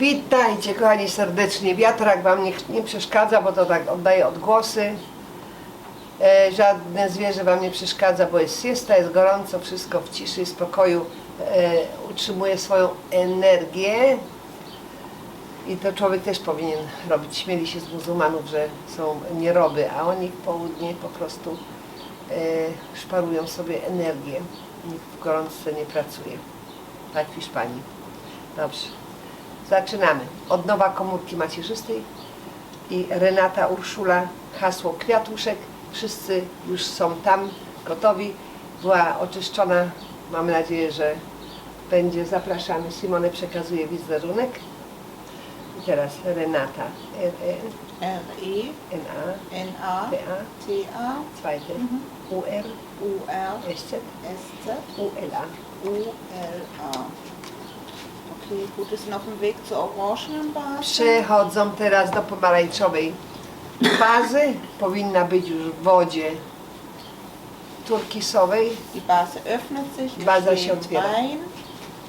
Witajcie kochani serdecznie. Wiatrak Wam nie, nie przeszkadza, bo to tak oddaje odgłosy. E, żadne zwierzę Wam nie przeszkadza, bo jest siesta, jest gorąco, wszystko w ciszy i spokoju e, utrzymuje swoją energię. I to człowiek też powinien robić. Śmieli się z muzułmanów, że są nieroby, a oni w południe po prostu e, szparują sobie energię. Nikt w gorączce nie pracuje. Tak w Hiszpanii. Dobrze. Zaczynamy. Odnowa komórki macierzystej i Renata Urszula, hasło kwiatuszek. Wszyscy już są tam gotowi. Była oczyszczona. Mamy nadzieję, że będzie. Zapraszamy. Simone przekazuje wizerunek. I teraz Renata. R, E, R-E, N, A, N-A, T, A, T-A, zweite, Mhm. U, R, U-R, S, Z, S-Z, U, L, A. U-L-A. Weg zur orangenen Basis. Przechodzą teraz do pomarańczowej bazy. Powinna być już w wodzie turkisowej. Die Base öffnet sich, Baza się otwiera. rein.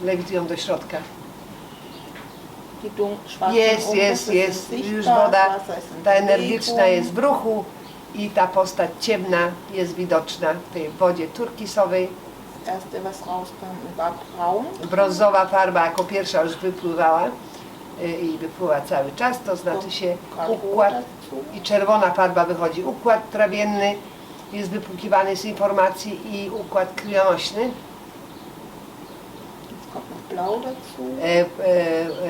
Lewitują do środka. Die dun- schwarzen Jest, Umrisse jest, sind jest. sichtbar, Już das woda, Wasser ist in ta energiczna Bewegung. jest w ruchu i ta postać ciemna jest widoczna w tej wodzie turkisowej. Erste, was rauskam, war braun. Brązowa farba jako pierwsza już wypływała y, i wypływa cały czas, to znaczy się układ i czerwona farba wychodzi. Układ trawienny jest wypłukiwany z informacji i układ krwionośny. E, e,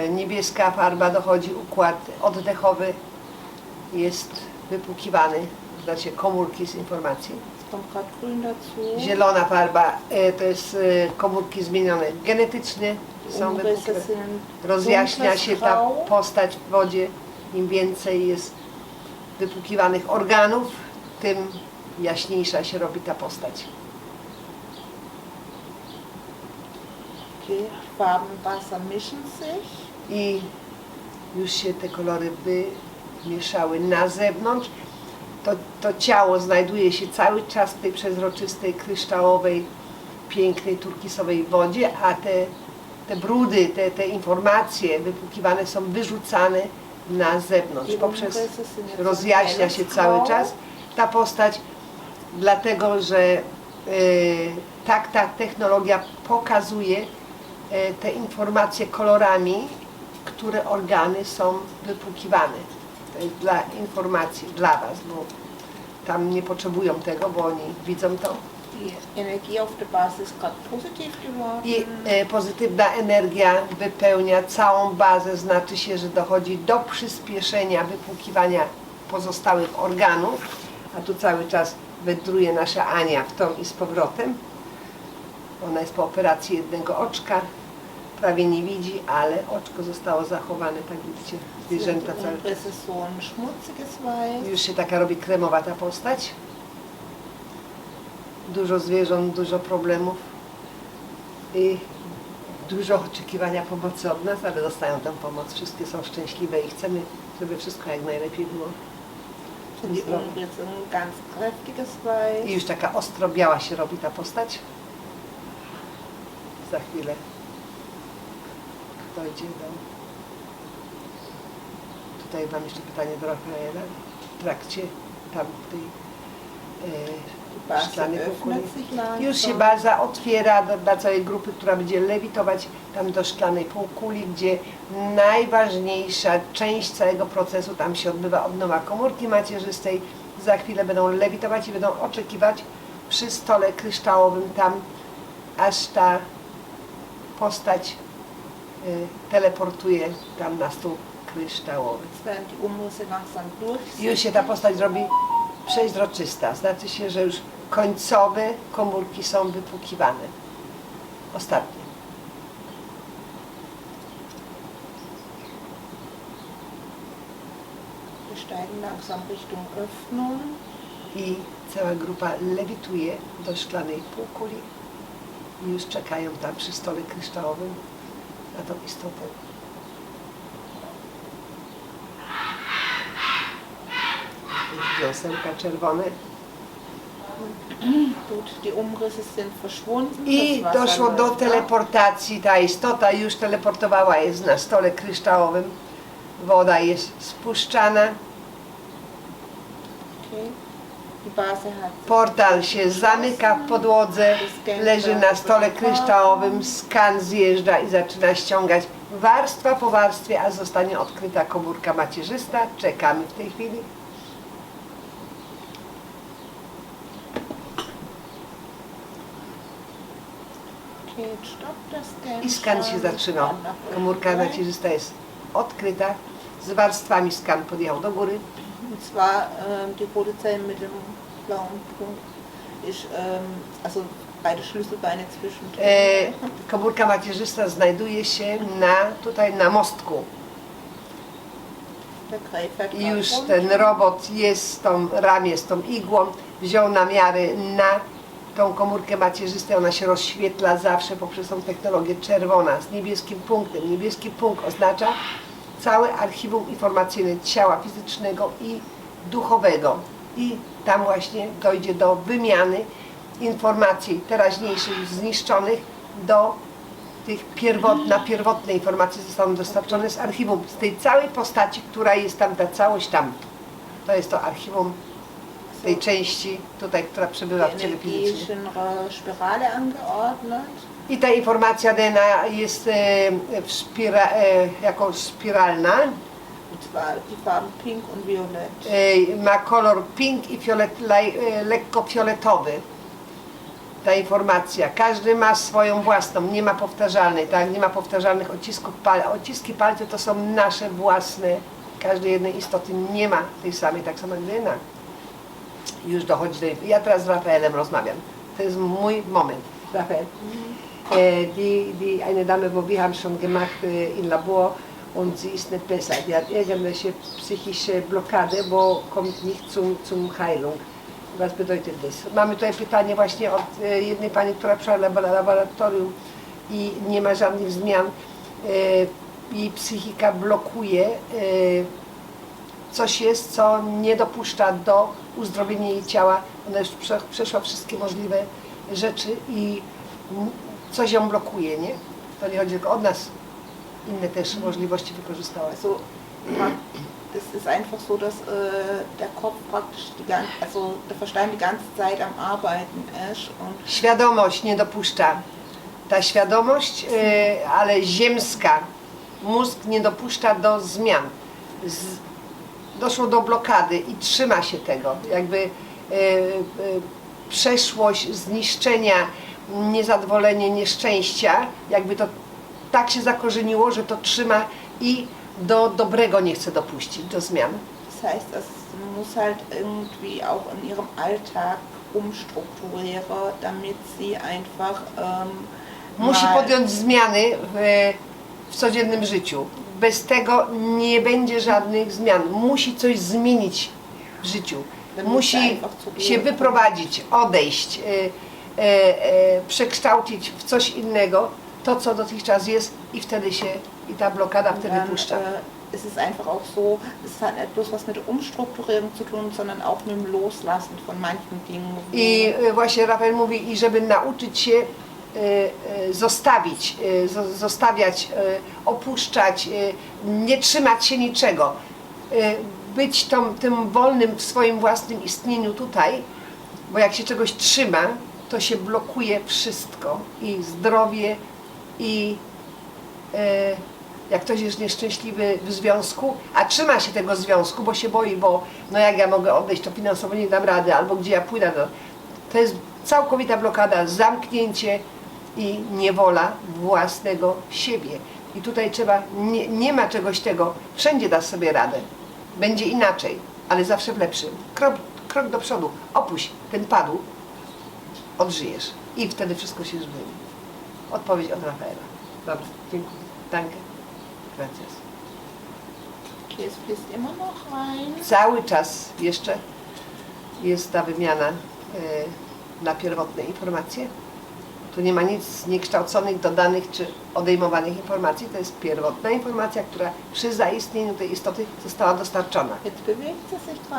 e, niebieska farba dochodzi, układ oddechowy jest wypłukiwany, to znaczy komórki z informacji. Dazu. Zielona farba e, to jest e, komórki zmienione genetycznie, są sind Rozjaśnia dunkles się ta Grau. postać w wodzie, im więcej jest wypłukiwanych organów, tym jaśniejsza się robi ta postać. Die Farben Wasser mischen sich. i już się te kolory wymieszały na zewnątrz. To, to ciało znajduje się cały czas w tej przezroczystej, kryształowej, pięknej, turkisowej wodzie, a te, te brudy, te, te informacje wypłukiwane są wyrzucane na zewnątrz. Poprzez rozjaśnia się cały czas ta postać, dlatego że e, tak ta technologia pokazuje e, te informacje kolorami, które organy są wypłukiwane. To jest dla informacji, dla Was, bo tam nie potrzebują tego, bo oni widzą to. Die Energie auf der Basis ist gerade positiv geworden. I e, pozytywna energia wypełnia całą bazę, znaczy się, że dochodzi do przyspieszenia wypłukiwania pozostałych organów, a tu cały czas wędruje nasza Ania w tą i z powrotem. Ona jest po operacji jednego oczka, prawie nie widzi, ale oczko zostało zachowane, tak widzicie, zwierzęta cały czas. Już się taka robi kremowa ta postać. Dużo zwierząt, dużo problemów i dużo oczekiwania pomocy od nas, ale dostają tę pomoc. Wszystkie są szczęśliwe i chcemy, żeby wszystko jak najlepiej było. I już taka ostro biała się robi ta postać. Za chwilę dojdzie do... Tutaj mam jeszcze pytanie do Rafaela. W trakcie tam tej Die e, szklanej półkuli. Już się baza otwiera do, dla całej grupy, która będzie lewitować tam do szklanej półkuli, gdzie najważniejsza część całego procesu tam się odbywa odnowa komórki macierzystej. Za chwilę będą lewitować i będą oczekiwać przy stole kryształowym tam, aż ta postać teleportuje tam na stół kryształowy. Durchsichtig. Już się ta postać robi przeźroczysta. Znaczy się, że już końcowe komórki są wypłukiwane. Ostatnie. I cała grupa lewituje do szklanej półkuli i już czekają tam przy stole kryształowym na tą istotę. Jakieś Wiosełka czerwone. I doszło do ab. teleportacji. Ta istota już teleportowała, jest na stole kryształowym. Woda jest spuszczana. Okay. Portal się zamyka w podłodze, leży na stole kryształowym, skan zjeżdża i zaczyna ściągać warstwa po warstwie, a zostanie odkryta komórka macierzysta. Czekamy w tej chwili. I skan się nach Komórka macierzysta jest odkryta. Z warstwami skan podjechał do góry. Zwar ähm, die rote Zelle mit dem blauen Punkt ist ähm, also beide Schlüsselbeine zwischen. E, komórka macierzysta znajduje się na, tutaj na mostku. I już ten robot jest z tą ramię, z tą igłą, wziął namiary na tą komórkę macierzystą, ona się rozświetla zawsze poprzez tą technologię czerwona z niebieskim punktem. Niebieski punkt oznacza całe archiwum informacyjne ciała fizycznego i duchowego. I tam właśnie dojdzie do wymiany informacji teraźniejszych, zniszczonych do tych pierwot, na pierwotne informacje zostaną dostarczone z archiwum, z tej całej postaci, która jest tam, ta całość tam. To jest to archiwum tej części tutaj, która przebywa w ciele fizycznym. I ta informacja DNA jest e, w spira, e, jako spiralna, Und zwar die Farben Pink und Violett. e, ma kolor pink i fiolet, laj, e, lekko fioletowy. Ta informacja. Każdy ma swoją własną, nie ma powtarzalnej, tak? Nie ma powtarzalnych odcisków palców. Odciski palców to są nasze własne. Każdej jednej istoty nie ma tej samej, tak samo jak DNA. Już dochodzi do... Ja teraz z Rafaelem rozmawiam. To jest mój moment. Rafael. Die, die, eine Dame, wo wir haben schon gemacht äh, in Labor und sie ist nicht besser. Die hat irgendwelche psychische Blockade, wo kommt nicht zum, zum Heilung. Was bedeutet das? Mamy tutaj pytanie właśnie od e, jednej pani, która przyszła labo- laboratorium i nie ma żadnych zmian. E, Jej psychika blokuje. e, Coś jest, co nie dopuszcza do uzdrowienia jej ciała. Ona już prze, przeszła wszystkie możliwe rzeczy i coś ją blokuje, nie? To nie chodzi tylko od nas. Inne też możliwości wykorzystała. Man- das ist einfach so, dass äh, der Kopf praktisch die ganze, also der Verstand die ganze Zeit am Arbeiten ist und Świadomość nie dopuszcza. Ta świadomość, e, ale ziemska, mózg nie dopuszcza do zmian. Z, doszło do blokady i trzyma się tego. Jakby e, e, przeszłość zniszczenia, niezadowolenie, nieszczęścia, jakby to tak się zakorzeniło, że to trzyma i do dobrego nie chce dopuścić, do zmian. das heißt, es muss halt irgendwie auch in ihrem Alltag umstrukturieren, damit sie einfach ähm, Musi podjąć zmiany w, w codziennym życiu. Bez tego nie będzie żadnych zmian. Musi coś zmienić w życiu. Musi się wyprowadzić, odejść, e, przekształcić w coś innego, to co dotychczas jest i wtedy się, i ta blokada wtedy puszcza. äh, ist es einfach auch so, es hat nicht bloß was mit Umstrukturierung zu tun, sondern auch mit dem Loslassen von manchen Dingen. I e, właśnie Rafael mówi, i żeby nauczyć się e, e, zostawić, e, zo- zostawiać, e, opuszczać, e, nie trzymać się niczego, e, być tą, tym wolnym w swoim własnym istnieniu tutaj, bo jak się czegoś trzyma, to się blokuje wszystko i zdrowie i e, jak ktoś jest nieszczęśliwy w związku, a trzyma się tego związku, bo się boi, bo no jak ja mogę odejść, to finansowo nie dam rady, albo gdzie ja pójdę, no, to jest całkowita blokada, zamknięcie i niewola własnego siebie. I tutaj trzeba, nie, nie ma czegoś tego, wszędzie dasz sobie radę. Będzie inaczej, ale zawsze w lepszym. Krok, krok do przodu, opuść ten padł, odżyjesz i wtedy wszystko się zmieni. Odpowiedź od Rafaela. Dobrze, dziękuję. Danke. Gracias. Immer noch. Cały czas jeszcze jest ta wymiana e, na pierwotne informacje. Tu nie ma nic zniekształconych, dodanych czy odejmowanych informacji. To jest pierwotna informacja, która przy zaistnieniu tej istoty została dostarczona.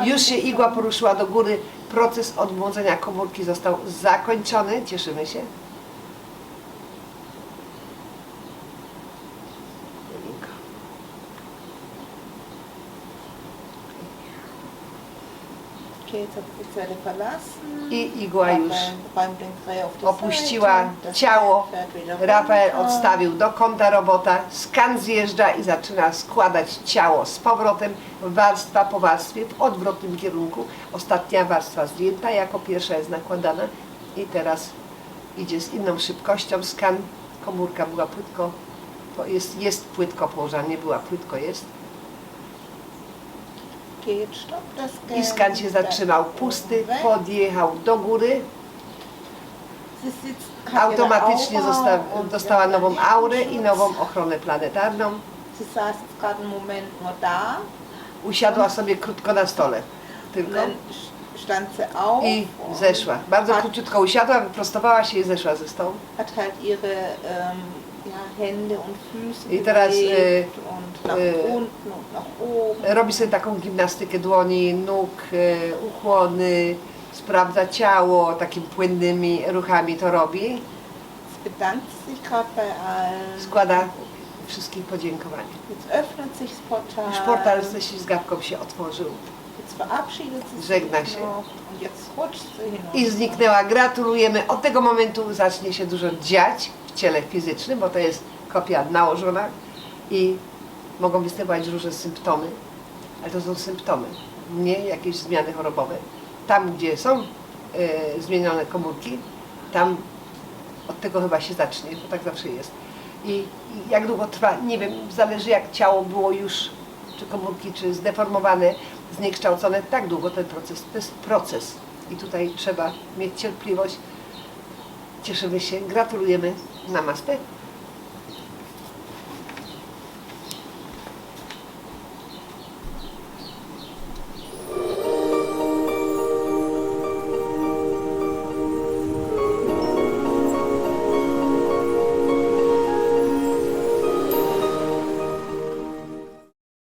Już się igła poruszyła do góry, proces odmłodzenia komórki został zakończony, cieszymy się. Okay, jetzt hat sie die Zelle verlassen. I igła już opuściła. Das ciało. fährt wieder Rafael odstawił do kąta robota, skan zjeżdża i zaczyna składać ciało z powrotem, warstwa po warstwie w odwrotnym kierunku. Ostatnia warstwa zdjęta, jako pierwsza jest nakładana i teraz idzie z inną szybkością. Skan, komórka była płytko, jest, jest płytko położona, nie była płytko, jest. I skan się zatrzymał pusty, podjechał do góry, automatycznie dostała nową aurę i nową ochronę planetarną. Da. Usiadła sobie krótko na stole. Tylko i zeszła. Bardzo króciutko usiadła, wyprostowała się i zeszła ze stołu. Hände und Füße I teraz, e, und nach e, unten und nach oben. Robi sobie taką gimnastykę dłoni, nóg, ukłony, sprawdza ciało, takimi płynnymi ruchami to robi. Jetzt bedankt sich gerade bei allen. Składa wszystkich podziękowania. Jetzt öffnet sich das Portal. Już portal ze ślizgawką się otworzył Jetzt verabschiedet sie Żegna sich się. noch und jetzt rutscht sie hinunter. i zniknęła. Gratulujemy. Od tego momentu zacznie się dużo dziać w ciele fizycznym, bo to jest kopia nałożona i mogą występować różne symptomy, ale to są symptomy, nie jakieś zmiany chorobowe. Tam, gdzie są e, zmienione komórki, tam od tego chyba się zacznie, bo tak zawsze jest. I, I jak długo trwa, nie wiem, zależy jak ciało było już, czy komórki, czy zdeformowane, zniekształcone, tak długo ten proces, to jest proces. I tutaj trzeba mieć cierpliwość. Cieszymy się, gratulujemy. Namaste.